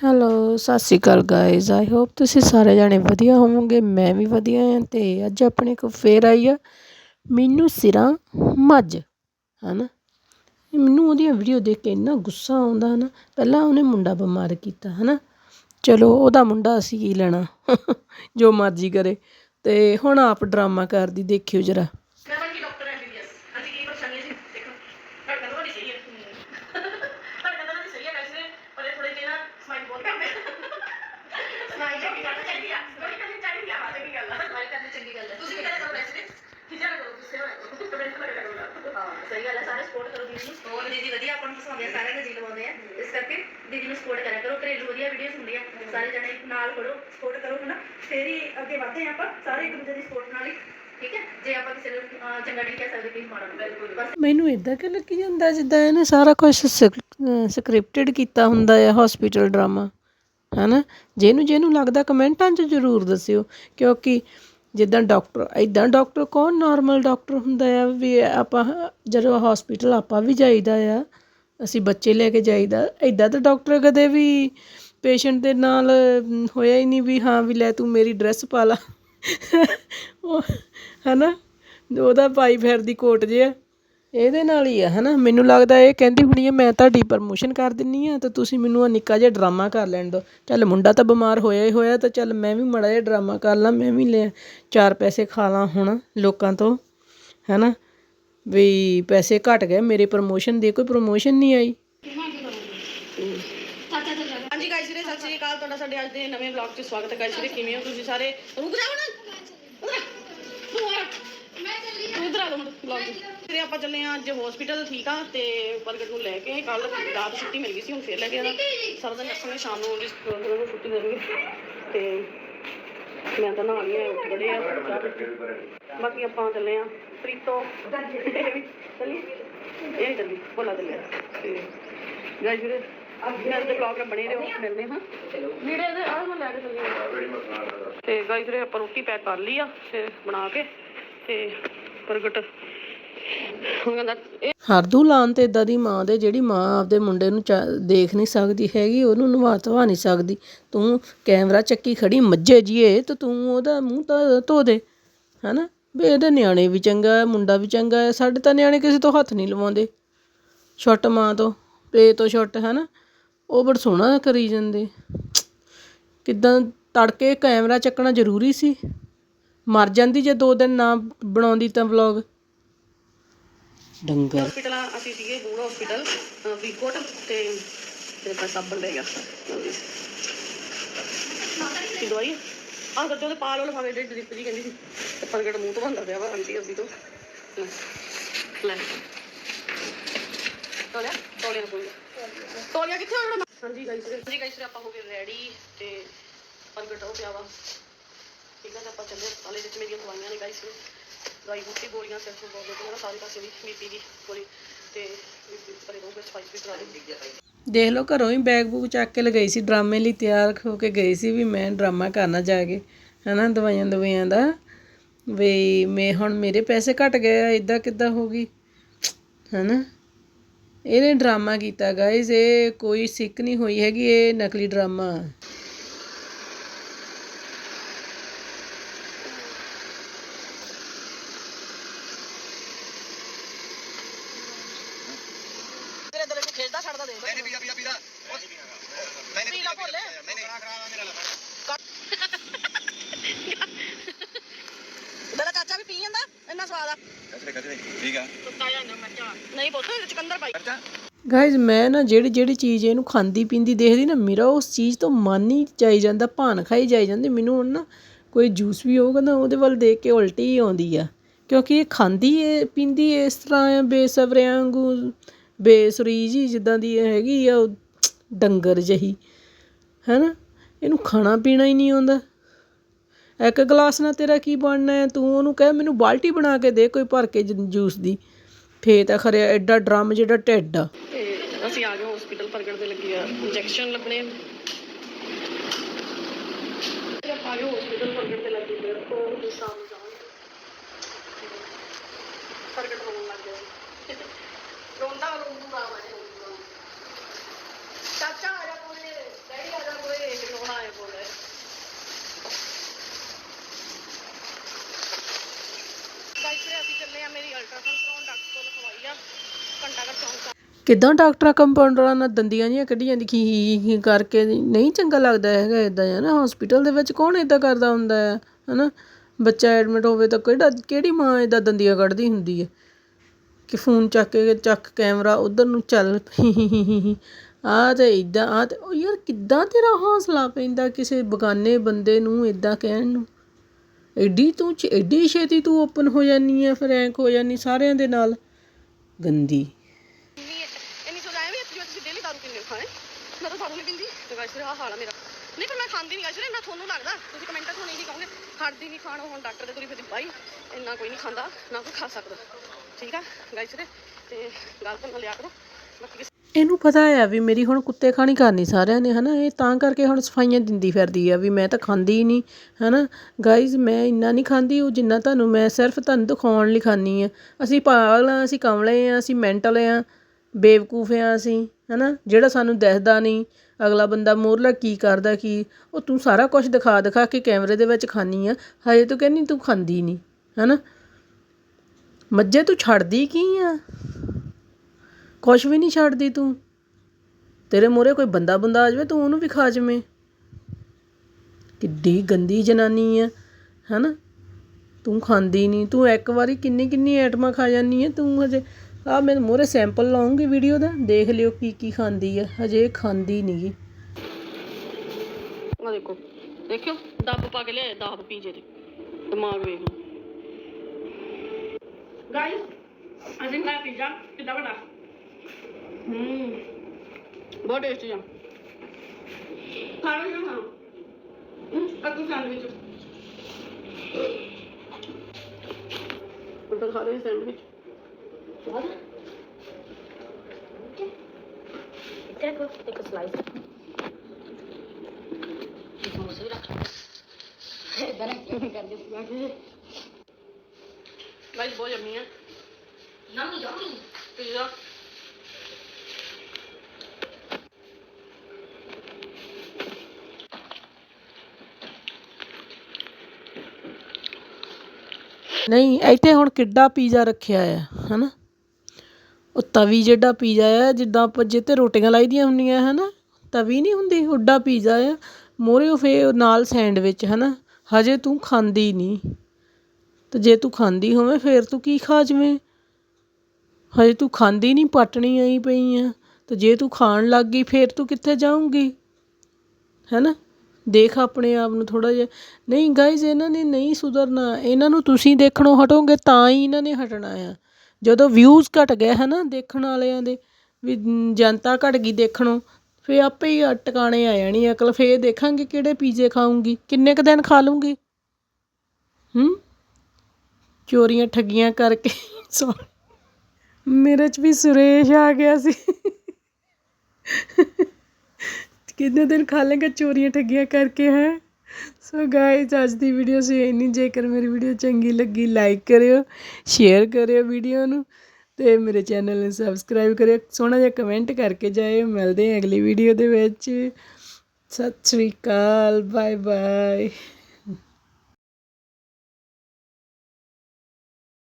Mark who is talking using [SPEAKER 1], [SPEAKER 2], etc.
[SPEAKER 1] Hello ਸਤਿ ਸ਼੍ਰੀ ਅਕਾਲ guys I hope ਤੁਸੀਂ ਸਾਰੇ ਜਾਣੇ ਵਧੀਆ ਹੋਵੋਗੇ, ਮੈਂ ਵੀ ਵਧੀਆ ਹਾਂ ਅਤੇ ਅੱਜ ਆਪਣੇ ਕੋਲ ਫੇਰ ਆਈ ਆ ਮੈਨੂੰ ਸਿਰਾਂ ਮੱਝ, ਹਨਾ? ਮੈਨੂੰ ਉਹਦੀਆਂ ਵੀਡੀਓ ਦੇਖ ਕੇ ਇੰਨਾ ਗੁੱਸਾ ਆਉਂਦਾ ਨਾ ਪਹਿਲਾਂ ਉਹਨੇ ਮੁੰਡਾ ਬਿਮਾਰ ਕੀਤਾ, ਹਨਾ? ਚਲੋ, ਉਹਦਾ ਮੁੰਡਾ ਅਸੀਂ ਕੀ ਲੈਣਾ? ਜੋ ਮਰਜ਼ੀ ਕਰੇ ਅਤੇ ਹੁਣ ਆਪ ਡਰਾਮਾ ਕਰਦੀ, ਦੇਖਿਓ ਜਰਾ
[SPEAKER 2] ਮੈਂ ਬਣ ਕੇ ਡਾਕਟਰ ਐਮਬੀਬੀਐਸ ਹਾਂਜੀ ਕੀ ਪਰੇਸ਼ਾਨੀ ਹੈ ਜੀ ਦੇਖੋ ਤੁਹਾਡਾ ਤਾਂ ਨਹੀਂ ਸਹੀ ਹੈ ਤੁਹਾਡਾ ਤਾਂ ਨਹੀਂ ਸਹੀ ਹੈ ਵੈਸੇ ਪਰ ਇਹ ਥੋੜੇ ਜਿਹੇ ਨਾ ਸਮਾਈਲ ਬਹੁਤ ਕਰਦੇ ਸਮਾਈਲ ਚੰਗੀ ਗੱਲ ਚਾਹੀਦੀ ਆ ਸਮਾਈਲ ਕਰਨੀ ਚਾਹੀਦੀ ਆ ਹਾਂ ਚੰਗੀ ਗੱਲ ਆ। ਸਮਾਈਲ ਕਰਨੀ ਚੰਗੀ ਗੱਲ ਹੈ ਤੁਸੀਂ ਵੀ ਕਰਿਆ ਕਰੋ ਵੈਸੇ? ਖਿਜਾ ਨਾ ਕਰੋ ਗੁੱਸੇ ਹੋਇਆ ਕਮੈਂਟ ਨਾ ਕਰਿਆ ਕਰੋ ਹਾਂ ਸਹੀ ਗੱਲ ਹੈ ਸਾਰੇ ਸਪੋਰਟ ਕਰੋ ਦੀਦੀ ਨੂੰ। ਹੋਰ ਦੀਦੀ ਵਧੀਆ ਆਪਾਂ ਨੂੰ ਪਸੰਦ ਆ? ਸਾਰਿਆਂ ਨੂੰ ਜੀ ਲਵਾਉਂਦੇ ਆ। ਇਸ ਕਰਕੇ ਦੀਦੀ ਨੂੰ ਸਪੋਰਟ ਕਰਿਆ ਕਰੋ। ਘਰੇਲੂ ਵਧੀਆ ਵੀਡੀਓਜ਼ ਹੁੰਦੀਆਂ। ਸਾਰੇ ਜਣੇ ਨਾਲ ਪੜੋ ਸਪੋਰਟ ਕਰੋ ਹਨਾ? ਫੇਰ ਹੀ ਅੱਗੇ ਵਧਦੇ ਹਾਂ ਆਪਾਂ ਸਾਰੇ ਇੱਕ ਦੂਜੇ ਦੀ ਸਪੋਰਟ ਨਾਲ ਹੀ। ਠੀਕ ਹੈ? ਜੇ ਆਪਾਂ ਕਿਸੇ ਨੂੰ ਅਹ, ਚੰਗਾ ਨਹੀਂ ਕਹਿ ਸਕਦੇ ਪਲੀਜ਼ ਮਾੜਾ ਬਿਲਕੁਲ। ਬਸ।
[SPEAKER 1] ਮੈਨੂੰ ਇਦਾਂ ਕਿ ਲੱਗੀ ਜਾਂਦਾ ਜਿੱਦਾਂ ਇਹਨੇ ਸਾਰਾ ਕੁਝ ਸਕ੍ਰਿਪਟਡ ਕੀਤਾ ਹੁੰਦਾ ਹੈ ਹਸਪੀਟਲ ਡਰਾਮਾ ਹੈਨਾ? ਜਿਹਨੂੰ ਜਿਹਨੂੰ ਲੱਗਦਾ ਕਮੈਂਟਾਂ 'ਚ ਜ਼ਰੂਰ ਦੱਸਿਓ, ਕਿਉਂਕਿ ਜਿੱਦਾਂ ਡਾਕਟਰ ਇਦਾਂ ਡਾਕਟਰ ਕੌਣ ਨਾਰਮਲ ਡਾਕਟਰ ਹੁੰਦਾ ਆ ਵੀ ਆਪਾਂ, ਜਦੋਂ ਹਸਪੀਟਲ ਆਪਾਂ ਵੀ ਜਾਈਦਾ ਆ, ਅਸੀਂ ਬੱਚੇ ਲੈ ਕੇ ਜਾਈਦਾ ਇਦਾਂ ਤਾਂ ਡਾਕਟਰ ਕਦੇ ਵੀ ਪੇਸ਼ੈਂਟ ਦੇ ਨਾਲ ਹੋਇਆ ਹੀ ਨਹੀਂ ਵੀ ਹਾਂ ਵੀ ਲੈ ਤੂੰ ਮੇਰੀ ਡਰੈਸ ਪਾ ਲਾ ਉਹ, ਹਨਾ? ਉਹਦਾ ਪਾਈ ਫਿਰਦੀ ਕੋਟ ਜਿਹਾ। ਇਹਦੇ ਨਾਲ ਹੀ ਆ ਨਾ ਮੈਨੂੰ ਲੱਗਦਾ ਇਹ ਕਹਿੰਦੀ ਹੋਣੀ ਆ, ਮੈਂ ਤੁਹਾਡੀ ਪ੍ਰਮੋਸ਼ਨ ਕਰ ਦਿੰਦੀ ਹਾਂ ਤੇ ਤੁਸੀਂ ਮੈਨੂੰ ਆ ਨਿੱਕਾ ਜਿਹਾ ਡਰਾਮਾ ਕਰ ਲੈਣ ਦਿਓ। ਚੱਲ ਮੁੰਡਾ ਤਾਂ ਬਿਮਾਰ ਹੋਇਆ ਹੀ ਹੋਇਆ, ਤਾਂ ਚੱਲ ਮੈਂ ਵੀ ਮਾੜਾ ਜਿਹਾ ਡਰਾਮਾ ਕਰ ਲਾਂ, ਮੈਂ ਵੀ ਲੈ ਚਾਰ ਪੈਸੇ ਖਾ ਲਾਂ ਹੁਣ ਲੋਕਾਂ ਤੋਂ ਹੈ ਨਾ ਵੀ ਪੈਸੇ ਘਟ ਗਏ, ਮੇਰੇ ਪ੍ਰਮੋਸ਼ਨ ਦੀ ਕੋਈ ਪ੍ਰਮੋਸ਼ਨ ਨਹੀਂ ਆਈ।
[SPEAKER 2] ਹਾਂਜੀ ਗਾਇਸ ਵੀਰੇ, ਸਤਿ ਸ਼੍ਰੀ ਅਕਾਲ। ਤੁਹਾਡਾ ਸਾਡੇ ਅੱਜ ਦੇ ਨਵੇਂ ਵਲੌਗ 'ਚ ਸਵਾਗਤ ਹੈ। ਗਾਇਸ ਵੀਰੇ, ਕਿਵੇਂ ਹੋ ਤੁਸੀਂ ਸਾਰੇ? ਰੁਕ ਜਾਓ ਨਾ ਇਧਰ ਆ ਜਾ ਮੁੰਡਾ 'ਚ ਵੀਰੇ ਆਪਾਂ ਚੱਲੇ ਆ ਅੱਜ ਹਸਪੀਟਲ ਠੀਕ ਆ ਤੇ ਪ੍ਰਗਟ ਨੂੰ ਲੈ ਕੇ ਕੱਲ ਰਾਤ ਛੁੱਟੀ ਮਿਲ ਗਈ ਸੀ ਹੁਣ ਫੇਰ ਲੈ ਕੇ ਆਣਾ ਸਾਰਾ ਦਿਨ ਰੱਖਾਂਗੇ ਸ਼ਾਮ ਨੂੰ ਜਿਸ ਨੂੰ ਛੁੱਟੀ ਦੇਣਗੇ। ਤੇ ਮੈਂ ਤਾਂ ਨਹਾ ਲਈ ਆ ਉੱਠ ਬੜੇ ਆ। ਬਾਕੀ ਆਪਾਂ ਚੱਲੇ ਆ ਪ੍ਰੀਤੋ। ਚੱਲੀਏ? ਇਹ ਚੱਲੀ ਬੋਲਾ ਚੱਲੇ ਤੇ ਗਾਇਸ ਵੀਰੇ ਮੈਂ ਤੇ ਵਲੌਗ ਬਣੇ ਰਹੋ ਮਿਲਦੇ ਹਾਂ। ਵੀਡੀਓ ਦੇ ਆਹ ਮੈਂ ਲੈ ਕੇ ਚੱਲੀ। ਤੇ ਗਾਇਸ ਵੀਰੇ ਆਪਾਂ ਰੋਟੀ ਪੈਕ ਕਰ ਲਈ ਆ ਤੇ ਬਣਾ ਕੇ ਤੇ ਪ੍ਰਗਟ। ਹੁਣ ਕਹਿੰਦਾ, ਇਹ
[SPEAKER 1] ਹਰਦੂ ਲਾਉਣ ਤੇ ਇਦਾਂ ਦੀ ਮਾਂ ਦੇ, ਜਿਹੜੀ ਮਾਂ ਆਪਦੇ ਮੁੰਡੇ ਨੂੰ ਚਾ- ਦੇਖ ਨਹੀਂ ਸਕਦੀ ਹੈਗੀ, ਉਹਨੂੰ ਨਵਾ, ਧਵਾ ਨਹੀਂ ਸਕਦੀ। ਤੂੰ ਕੈਮਰਾ ਚੱਕੀ ਖੜੀ, ਮੱਝੇ ਜੀਏ, ਤੇ ਤੂੰ ਉਹਦਾ ਮੂੰਹ ਤਾਂ ਧੋ ਦੇ, ਹੈਨਾ? ਵੀ ਇਹਦੇ ਨਿਆਣੇ ਵੀ ਚੰਗਾ ਹੈ, ਮੁੰਡਾ ਵੀ ਚੰਗਾ ਹੈ। ਸਾਡੇ ਤਾਂ ਨਿਆਣੇ ਕਿਸੇ ਤੋਂ ਹੱਥ ਨਹੀਂ ਲਵਾਉਂਦੇ। ਛੁੱਟ ਮਾਂ ਤੋਂ, ਪੇ ਤੋਂ ਛੁੱਟ, ਹੈਨਾ? ਉਹ ਬੜਾ ਸੋਹਣਾ ਕਰੀ ਜਾਂਦੇ। ਕਿਦਾਂ ਤੜਕੇ ਕੈਮਰਾ ਚੱਕਣਾ ਜ਼ਰੂਰੀ ਸੀ? ਮਰ ਜਾਂਦੀ ਜੇ ਦੋ ਦਿਨ ਨਾ ਬਣਾਉਂਦੀ ਤਾਂ ਵਲੌਗ ਡੰਗਰ।
[SPEAKER 2] ਹਸਪੀਟਲ ਅਸੀਂ ਸੀਗੇ ਬੂੜ ਹਸਪੀਟਲ ਵੀਕੋਟ ਤੇ ਤੇ ਬਸ ਸਾਬਣ ਲੈ ਗਿਆ। ਕੀ ਦਵਾਈ ਆਹ ਗੱਦੇ ਉਹਦੇ ਪਾਲ ਵਾਲਾ ਫਾਵੇ ਡ੍ਰਿਪ ਜੀ ਕਹਿੰਦੀ ਸੀ। ਤੇ ਪ੍ਰਗਟ ਮੂੰਹ ਤੋਂ ਬੰਦਾ ਪਿਆ ਵਾ ਆਂਟੀ ਅੱਬੀ ਤੋਂ। ਲੈ ਲੈ। ਤੋਲਿਆ? ਤੋਲਿਆ ਕੋਈ ਤੋਲਿਆ ਕਿੱਥੇ ਹੋਣਾ ਹਾਂਜੀ ਗਾਈਸ ਹਾਂਜੀ ਗਾਈਸ ਆਪਾਂ ਹੋ ਗਏ ਰੈਡੀ ਤੇ ਪ੍ਰਗਟ ਹੋ ਪਿਆ ਵਾ। ਠੀਕ ਹੈ ਆਪਾਂ ਚੱਲੇ ਹਸਪਤਾਲੇ ਵਿੱਚ ਮੇਰੀਆਂ ਦਵਾਈਆਂ ਨੇ ਗਾਈਸ ਦਵਾਈ ਬੂਟੀ, ਗੋਲੀਆਂ, ਸਿਰ ਤੋਂ ਬਹੁਤ ਲੋਕਾਂ ਸਾਰੇ ਪਾਸੇ ਵੀ, ਬੀਪੀ ਦੀ ਗੋਲੀ। ਤੇ ਪਰੇ ਦੋ ਵਿੱਚ ਸਪਾਈਸ ਵੀ ਕਰਾ ਦਿੱਤੀ
[SPEAKER 1] ਦੇਖ ਲਓ, ਘਰੋਂ ਹੀ ਬੈਗ ਬੂਗ ਚੱਕ ਕੇ ਲਗਾਈ ਸੀ, ਡਰਾਮੇ ਲਈ ਤਿਆਰ ਹੋ ਕੇ ਗਈ ਸੀ ਵੀ ਮੈਂ ਡਰਾਮਾ ਕਰਨਾ ਜਾ ਕੇ, ਹਨਾ, ਦਵਾਈਆਂ ਦਵਾਈਆਂ ਦਾ। ਵੀ ਮੈਂ ਹੁਣ ਮੇਰੇ ਪੈਸੇ ਘਟ ਗਏ ਆ ਇਦਾਂ ਕਿੱਦਾਂ ਹੋ ਗਈ, ਹਨਾ। ਇਹਨੇ ਡਰਾਮਾ ਕੀਤਾ ਗਾਇਜ਼ ਇਹ ਕੋਈ ਸਿੱਕ ਨਹੀਂ ਹੋਈ ਹੈਗੀ, ਇਹ ਨਕਲੀ ਡਰਾਮਾ
[SPEAKER 2] ਤੇਰੇ ਛੱਡਦਾ ਦੇਖ
[SPEAKER 3] ਨਹੀਂ ਪੀਦਾ ਪੀਦਾ ਪੀਦਾ ਨਹੀਂ ਨਹੀਂ
[SPEAKER 2] ਪੀਲਾ ਭੋਲੇ।
[SPEAKER 3] ਨਹੀਂ ਨਹੀਂ ਕਰਾ ਮੇਰਾ ਲਾ
[SPEAKER 2] ਮੇਰਾ ਚਾਚਾ ਵੀ ਪੀ ਜਾਂਦਾ ਇੰਨਾ ਸਵਾਦ ਆ।
[SPEAKER 3] ਕਚਰੇ ਕਚਰੇ ਠੀਕ ਆ।
[SPEAKER 2] ਨਹੀਂ ਪੁੱਤ ਇਹਦੇ ਚਕੰਦਰ ਪਾਈ।
[SPEAKER 3] ਕਰਤਾ
[SPEAKER 1] ਗਾਇਜ਼ ਮੈਂ ਨਾ ਜਿਹੜੀ ਜਿਹੜੀ ਚੀਜ਼ ਇਹਨੂੰ ਖਾਂਦੀ ਪੀਂਦੀ ਦੇਖਦੀ ਨਾ ਮੇਰਾ ਉਸ ਚੀਜ਼ ਤੋਂ ਮਨ ਹੀ ਜਾਈ ਜਾਂਦਾ ਭਾਨ ਖਾਈ ਜਾਈ ਜਾਂਦੀ। ਮੈਨੂੰ ਹੁਣ ਨਾ ਕੋਈ ਜੂਸ ਵੀ ਹੋਊਗਾ ਨਾ ਉਹਦੇ ਵੱਲ ਦੇਖ ਕੇ ਉਲਟੀ ਹੀ ਆਉਂਦੀ ਆ। ਕਿਉਂਕਿ ਇਹ ਖਾਂਦੀ ਏ ਪੀਂਦੀ ਇਸ ਤਰ੍ਹਾਂ ਬੇਸਬਰਿਆਂ ਵਾਂਗੂ। ਬੇਸੁਰੀ ਜੀ ਜਿੱਦਾਂ ਦੀ ਇਹ ਹੈਗੀ ਆ, ਉਹ ਡੰਗਰ ਜਹੀ, ਹੈਨਾ? ਇਹਨੂੰ ਖਾਣਾ ਪੀਣਾ ਹੀ ਨਹੀਂ ਆਉਂਦਾ। ਇੱਕ ਗਲਾਸ ਨਾਲ ਤੇਰਾ ਕੀ ਬਣਨਾ ਤੂੰ ਉਹਨੂੰ ਕਹਿ, ਮੈਨੂੰ ਬਾਲਟੀ ਬਣਾ ਕੇ ਦੇ ਕੋਈ ਭਰ ਕੇ ਜੂਸ ਦੀ। ਫੇ ਤਾਂ ਖਰੇ ਐਡਾ ਡਰਮ ਜਿਹੜਾ ਢਿੱਡ ਆ।
[SPEAKER 2] ਤੇ ਅਸੀਂ ਆ ਗਏ ਹਸਪੀਟਲ ਪ੍ਰਗਟ ਦੇ ਲੱਗੀ ਆ। ਇੰਜੈਕਸ਼ਨ ਲੱਗਣੇ ਆ। ਗਏ ਹਸਪੀਟਲ ਪ੍ਰਗਟ ਦੇ ਲੱਗੀ ਮੇਰੇ ਕੋਲ ਸ਼ਾਮ ਜਾਵਾਂਗੇ ਪ੍ਰਗਟ ਹੋਣ ਲੱਗ ਗਿਆ ਰੋਂਦਾ ਰੋਂਦਾ ਆ ਰਿਹਾ ਚਾਚਾ ਆ ਜਾ ਕੋਲੇ ਡੈਡੀ ਆ ਜਾ
[SPEAKER 1] ਕਿੱਦਾਂ ਡਾਕਟਰਾਂ ਕੰਪਾਊਂਡਰਾਂ ਨਾਲ ਦੰਦੀਆਂ ਜਿਹੀਆਂ ਕੱਢੀ ਜਾਂਦੀ ਖੀ ਖੀ ਖੀ ਕਰਕੇ ਨਹੀਂ ਚੰਗਾ ਲੱਗਦਾ ਹੈਗਾ ਇੱਦਾਂ ਹੈ ਨਾ ਹੋਸਪਿਟਲ ਦੇ ਵਿੱਚ ਕੌਣ ਇੱਦਾਂ ਕਰਦਾ ਹੁੰਦਾ ਆ ਹੈ ਨਾ ਬੱਚਾ ਐਡਮਿਟ ਹੋਵੇ ਤਾਂ ਕਿਹੜਾ, ਕਿਹੜੀ ਮਾਂ ਇੱਦਾਂ ਦੰਦੀਆਂ ਕੱਢਦੀ ਹੁੰਦੀ ਹੈ? ਕਿ ਫੋਨ ਚੱਕ ਕੇ, ਚੱਕ ਕੈਮਰਾ ਉੱਧਰ ਨੂੰ ਚੱਲ ਆਹ ਤਾਂ ਇੱਦਾਂ ਆਹ ਤਾਂ, ਉਹ ਯਾਰ ਕਿੱਦਾਂ ਤੇਰਾ ਹੌਸਲਾ ਪੈਂਦਾ ਕਿਸੇ ਬਗਾਨੇ ਬੰਦੇ ਨੂੰ ਇੱਦਾਂ ਕਹਿਣ ਨੂੰ? ਐਡੀ ਤੂੰ ਚ- ਐਡੀ ਛੇਤੀ ਤੂੰ ਓਪਨ ਹੋ ਜਾਨੀ ਆ ਫਰੈਂਕ ਹੋ ਜਾਨੀ ਸਾਰਿਆਂ ਦੇ ਨਾਲ। ਗੰਦੀ
[SPEAKER 2] ਇੰਨੀ ਇੰਨੀ ਸੋਚਾਇਆ ਵੀ ਜਿਵੇਂ ਤੁਸੀਂ ਡੇਲੀ ਦਾਰੂ ਪੀਂਦੇ ਹੋ ਖਾਣੇ ਮੈਂ ਤਾਂ ਦਾਰੂ ਨਹੀਂ ਪੀਂਦੀ ਹਾਲ ਆ ਮੇਰਾ। ਨਹੀਂ ਪਰ ਮੈਂ ਖਾਂਦੀ ਨਹੀਂ ਗਾਇਸ ਇੰਨਾ ਤੁਹਾਨੂੰ ਲੱਗਦਾ? ਤੁਸੀਂ ਕਮੈਂਟਾਂ 'ਚ ਹੁਣ ਇਹੀ ਕਹੋਗੇ ਖੜਦੀ ਨਹੀਂ ਖਾਣੋ ਹੁਣ ਡਾਕਟਰ ਦੇ ਤੁਰੀ ਫਿਰਦੀ। ਬਾਈ, ਇੰਨਾ ਕੋਈ ਨਹੀਂ ਖਾਂਦਾ, ਨਾ ਕੋਈ ਖਾ ਸਕਦਾ। ਠੀਕ ਆ ਗਾਇਸ ਤੇ ਗੱਲ ਤਾਂ ਨਾ ਲਿਆ ਕਰੋ। ਬਾਕੀ
[SPEAKER 1] ਇਹਨੂੰ ਪਤਾ ਆ ਵੀ ਮੇਰੀ ਹੁਣ ਕੁੱਤੇ ਖਾਣੀ ਕਰਨੀ ਸਾਰਿਆਂ ਨੇ, ਹਨਾ? ਇਹ ਤਾਂ ਕਰਕੇ ਹੁਣ ਸਫਾਈਆਂ ਦਿੰਦੀ ਫਿਰਦੀ ਆ ਵੀ ਮੈਂ ਤਾਂ ਖਾਂਦੀ ਹੀ ਨਹੀਂ ਹਨਾ? ਗਾਈਜ਼ ਮੈਂ ਇੰਨਾ ਨਹੀਂ ਖਾਂਦੀ, ਉਹ ਜਿੰਨਾ ਤੁਹਾਨੂੰ ਮੈਂ ਸਿਰਫ ਤੁਹਾਨੂੰ ਦਿਖਾਉਣ ਲਈ ਖਾਂਦੀ ਆ। ਅਸੀਂ ਪਾਗਲ ਆ, ਅਸੀਂ ਕਮਲੇ ਆ, ਅਸੀਂ ਮੈਂਟਲ ਆ, ਬੇਵਕੂਫ ਆ ਅਸੀਂ। ਹਨਾ? ਜਿਹੜਾ ਸਾਨੂੰ ਦਿਖਦਾ ਨਹੀਂ, ਅਗਲਾ ਬੰਦਾ ਮੋਰਲਾ ਕੀ ਕਰਦਾ, ਕੀ ਉਹ ਤੂੰ ਸਾਰਾ ਕੁਛ ਦਿਖਾ ਦਿਖਾ ਕੇ ਕੈਮਰੇ ਦੇ ਵਿੱਚ ਖਾਂਦੀ ਆ, ਹਜੇ ਤੂੰ ਕਹਿੰਦੀ ਤੂੰ ਖਾਂਦੀ ਨਹੀਂ, ਹਨਾ? ਮੱਝੇ ਤੂੰ ਛੱਡਦੀ ਕੀ ਆ? ਕੁਛ ਵੀ ਨਹੀਂ ਛੱਡਦੀ ਤੂੰ। ਤੇਰੇ ਮੂਹਰੇ ਕੋਈ ਬੰਦਾ ਬੰਦਾ ਆ ਜਾਵੇ, ਤੂੰ ਉਹਨੂੰ ਵੀ ਖਾ ਜਵੇਂ। ਕਿੱਡੀ ਗੰਦੀ ਜਨਾਨੀ ਆ, ਹਨਾ? ਤੂੰ ਖਾਂਦੀ ਨਹੀਂ, ਤੂੰ ਇੱਕ ਵਾਰੀ ਕਿੰਨੀ ਕਿੰਨੀ ਆਈਟਮਾਂ ਖਾ ਜਾਂਦੀ ਹੈ ਤੂੰ ਹਜੇ ਆ ਮੈਂ ਮੂਹਰੇ ਸੈਂਪਲ ਲਾਉਂਗੀ ਵੀਡੀਓ ਦਾ, ਦੇਖ ਲਿਓ ਕੀ ਕੀ ਖਾਂਦੀ ਆ। ਹਜੇ ਇਹ ਖਾਂਦੀ ਨਹੀਂਗੀ
[SPEAKER 2] ਆ ਦੇਖੋ, ਦੇਖਿਓ, ਦੱਬ ਪਾ ਕੇ ਲਿਆਏ, ਦੱਬ ਪੀਜੇ ਦੇ ਦਿਮਾਗ ਵੇਖ ਲਓ। ਗਾਇਸ ਅੱਜ ਮੈਂ ਪੀਜ਼ਾ ਕਿੱਦਾਂ ਬਣਾ? ਹੂੰ, ਬਹੁਤ ਟੇਸਟੀ ਆ। ਖਾਣਾ ਨਾ ਖਾਣਾ ਹੂੰ, ਅੱਗੂ ਸੈਂਡਵਿਚ ਉਧਰ ਖਾ ਰਹੇ ਸੈਂਡਵਿਚ ਸਵਾਦ ਦੇਖੋ ਇੱਕ ਸਲਾਈਸ ਸਮੋਸੇ ਵੀ ਰੱਖ ਇਦਾਂ ਨਾ ਕਰਦੇ ਸੀ ਗਾਇਸ ਬਹੁਤ ਯਮੀ ਹੈ ਯਮੀ ਯਮੀ ਪੀਜ਼ਾ
[SPEAKER 1] ਨਹੀਂ, ਇੱਥੇ ਹੁਣ ਕਿੱਡਾ ਪੀਜ਼ਾ ਰੱਖਿਆ ਆ, ਹਨਾ? ਉਹ ਤਵੀ ਜਿਹੜਾ ਪੀਜ਼ਾ ਆ, ਜਿੱਦਾਂ ਆਪਾਂ ਜਿੱਤੇ ਰੋਟੀਆਂ ਲਾਈ ਦੀਆਂ ਹੁੰਦੀਆਂ ਹੈ ਨਾ ਤਵੀ ਨਹੀਂ ਹੁੰਦੀ, ਉੱਡਾ ਪੀਜ਼ਾ ਆ। ਮੋਰੇ ਉਹ ਫੇ ਨਾਲ ਸੈਂਡਵਿਚ ਹੈ ਨਾ ਹਜੇ ਤੂੰ ਖਾਂਦੀ ਨਹੀਂ। ਤੇ ਜੇ ਤੂੰ ਖਾਂਦੀ ਹੋਵੇਂ, ਫਿਰ ਤੂੰ ਕੀ ਖਾ ਜਵੇਂ? ਹਜੇ ਤੂੰ ਖਾਂਦੀ ਨਹੀਂ, ਪਟਣੀ ਆਈ ਪਈ ਆ। ਅਤੇ ਜੇ ਤੂੰ ਖਾਣ ਲੱਗ ਗਈ, ਫਿਰ ਤੂੰ ਕਿੱਥੇ ਜਾਊਂਗੀ? ਹੈ ਨਾ ਦੇਖ ਆਪਣੇ ਆਪ ਨੂੰ ਥੋੜ੍ਹਾ ਜਿਹਾ। ਨਹੀਂ ਗਾਈਜ਼ ਇਹਨਾਂ ਨੇ ਨਹੀਂ ਸੁਧਰਨਾ। ਇਹਨਾਂ ਨੂੰ ਤੁਸੀਂ ਦੇਖਣੋਂ ਹਟੋਗੇ, ਤਾਂ ਹੀ ਇਹਨਾਂ ਨੇ ਹਟਣਾ ਆ। ਜਦੋਂ ਵਿਊਜ਼ ਘੱਟ ਗਏ ਹੈ ਨਾ ਦੇਖਣ ਵਾਲਿਆਂ ਦੇ, ਵੀ ਜਨਤਾ ਘੱਟ ਗਈ ਦੇਖਣੋਂ, ਫਿਰ ਆਪੇ ਹੀ ਅ- ਟਿਕਾਣੇ ਆ ਜਾਣੀ ਅਕਲ ਫਿਰ ਦੇਖਾਂਗੇ ਕਿਹੜੇ ਪੀਜ਼ੇ ਖਾਊਂਗੀ, ਕਿੰਨੇ ਕੁ ਦਿਨ ਖਾ ਲੂੰਗੀ ਚੋਰੀਆਂ ਠੱਗੀਆਂ ਕਰਕੇ ਸੌ, ਮੇਰੇ ਚ ਵੀ ਸੁਰੇਸ਼ ਆ ਗਿਆ ਸੀ। ਕਿੰਨੇ ਦਿਨ ਖਾ ਲੇਗਾ ਚੋਰੀਆਂ ਠੱਗੀਆਂ ਕਰਕੇ, ਹੈ? ਸੋ ਗਾਇਜ਼ ਅੱਜ ਦੀ ਵੀਡੀਓ ਸੀ ਇੰਨੀ ਜੇਕਰ ਮੇਰੀ ਵੀਡੀਓ ਚੰਗੀ ਲੱਗੀ ਲਾਈਕ ਕਰਿਓ ਸ਼ੇਅਰ ਕਰਿਓ ਵੀਡੀਓ ਨੂੰ, ਤੇ ਮੇਰੇ ਚੈਨਲ ਨੂੰ ਸਬਸਕ੍ਰਾਈਬ ਕਰਿਓ। ਸੋਹਣਾ ਜਿਹਾ ਕਮੈਂਟ ਕਰਕੇ ਜਾਇਓ। ਮਿਲਦੇ ਹਾਂ ਅਗਲੀ ਵੀਡੀਓ ਦੇ ਵਿੱਚ। ਸਤਿ ਸ੍ਰੀ ਅਕਾਲ ਬਾਏ ਬਾਏ